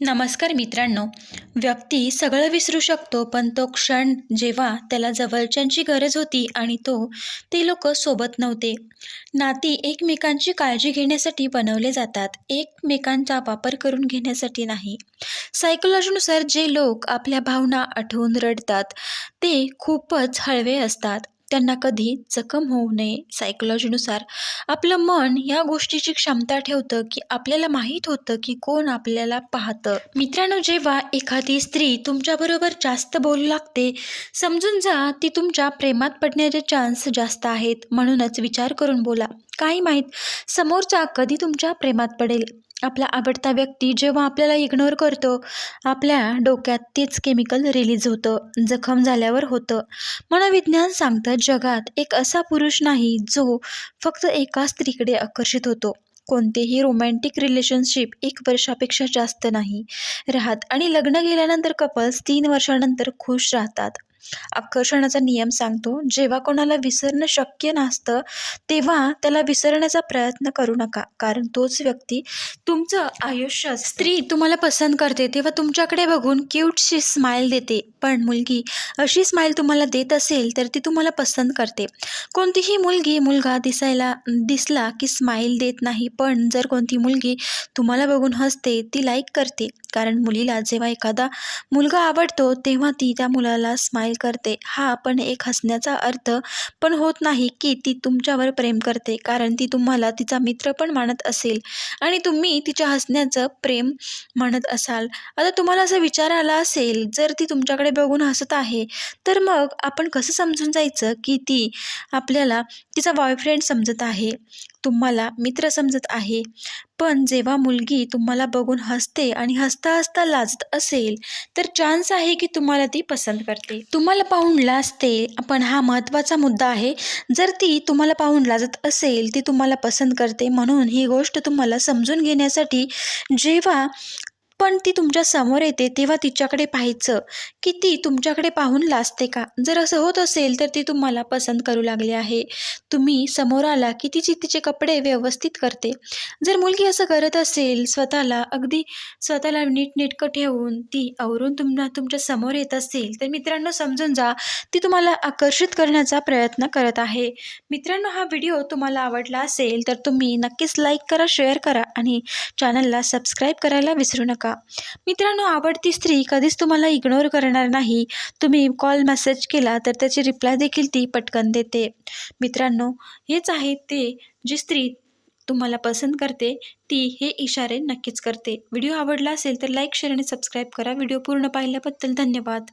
नमस्कार मित्रांनो व्यक्ती सगळं विसरू शकतो पण तो क्षण जेव्हा त्याला जवळच्यांची गरज होती आणि तो ते लोक सोबत नव्हते. नाती एकमेकांची काळजी घेण्यासाठी बनवले जातात एकमेकांचा वापर करून घेण्यासाठी नाही. सायकोलॉजीनुसार जे लोक आपल्या भावना आठवून रडतात ते खूपच हळवे असतात. त्यांना कधी जखम होऊ नये सायकोलॉजीनुसार आपलं मन या गोष्टीची क्षमता ठेवतं की आपल्याला माहीत होतं की कोण आपल्याला पाहतं. मित्रांनो जेव्हा एखादी स्त्री तुमच्याबरोबर जास्त बोलू लागते समजून जा ती तुमच्या प्रेमात पडण्याचे चान्स जास्त आहेत. म्हणूनच विचार करून बोला. काही माहीत समोरचा कधी तुमच्या प्रेमात पडेल? आपला आवडता व्यक्ती जेव्हा आपल्याला इग्नोर करतो आपल्या डोक्यात तेच केमिकल रिलीज होतं जखम झाल्यावर होतं. मनोविज्ञान सांगतं जगात एक असा पुरुष नाही जो फक्त एका स्त्रीकडे आकर्षित होतो. कोणतेही रोमॅन्टिक रिलेशनशिप एक वर्षापेक्षा जास्त नाही. राहत आणि लग्न गेल्यानंतर कपल्स तीन वर्षानंतर खुश राहतात. आकर्षणाचा नियम सांगतो जेव्हा कोणाला विसरणं शक्य नसतं तेव्हा त्याला विसरण्याचा प्रयत्न करू नका कारण तोच व्यक्ती तुमचं आयुष्य स्त्री तुम्हाला पसंत करते तेव्हा तुमच्याकडे बघून क्यूटशी स्माईल देते. पण मुलगी अशी स्माईल तुम्हाला देत असेल तर ती तुम्हाला पसंत करते. कोणतीही मुलगी मुलगा दिसायला दिसला की स्माईल देत नाही पण जर कोणती मुलगी तुम्हाला बघून हसते ती लाईक करते. कारण मुलीला जेव्हा एखादा मुलगा आवडतो तेव्हा ती त्या मुलाला स्माईल करते. हा पण एक हसण्याचा अर्थ पण होत नाही की ती तुमच्यावर प्रेम करते कारण ती तुम्हाला तिचा मित्र पण मानत असेल. आणि तुम्ही तिच्या हसण्याचं प्रेम म्हणत असाल. आता तुम्हाला असा विचार आला असेल जर ती तुमच्याकडे बघून हसत आहे तर मग आपण कसं समजून जायचं की ती आपल्याला तिचा बॉयफ्रेंड समजत आहे? तुम्हाला मित्र समजत आहे. पण जेव्हा मुलगी तुम्हाला बघून हसते आणि हसता हसता लाजत असेल तर चान्स आहे की तुम्हाला ती पसंत करते. तुम्हाला पाहून लाजते पण हा महत्त्वाचा मुद्दा आहे. जर ती तुम्हाला पाहून लाजत असेल ती तुम्हाला पसंत करते. म्हणून ही गोष्ट तुम्हाला समजून घेण्यासाठी जेव्हा पण ती तुमच्यासमोर येते तेव्हा तिच्याकडे पाहायचं. की ती तुमच्याकडे पाहून लाजते का? जर असं होत असेल तर ती तुम्हाला पसंत करू लागली आहे. तुम्ही समोर आला की तिची तिचे कपडे व्यवस्थित करते. जर मुलगी असं करत असेल स्वतःला अगदी स्वतःला नीटनेटकं ठेवून ती आवरून तुम्हाला तुमच्यासमोर येत असेल तर मित्रांनो समजून जा ती तुम्हाला आकर्षित करण्याचा प्रयत्न करत आहे. मित्रांनो हा व्हिडिओ तुम्हाला आवडला असेल तर तुम्ही नक्कीच लाईक करा शेअर करा आणि चॅनलला सबस्क्राईब करायला विसरू नका. मित्रांनो आवडती स्त्री कधीच तुम्हाला इग्नोर करणार नाही. तुम्ही कॉल मेसेज केला तर त्याची रिप्लाय देखील ती पटकन देते. मित्रांनो हेच आहे ते जी स्त्री तुम्हाला पसंत करते ती हे इशारे नक्कीच करते. व्हिडिओ आवडला असेल तर लाईक शेअर आणि सबस्क्राईब करा. व्हिडिओ पूर्ण पाहिल्याबद्दल धन्यवाद.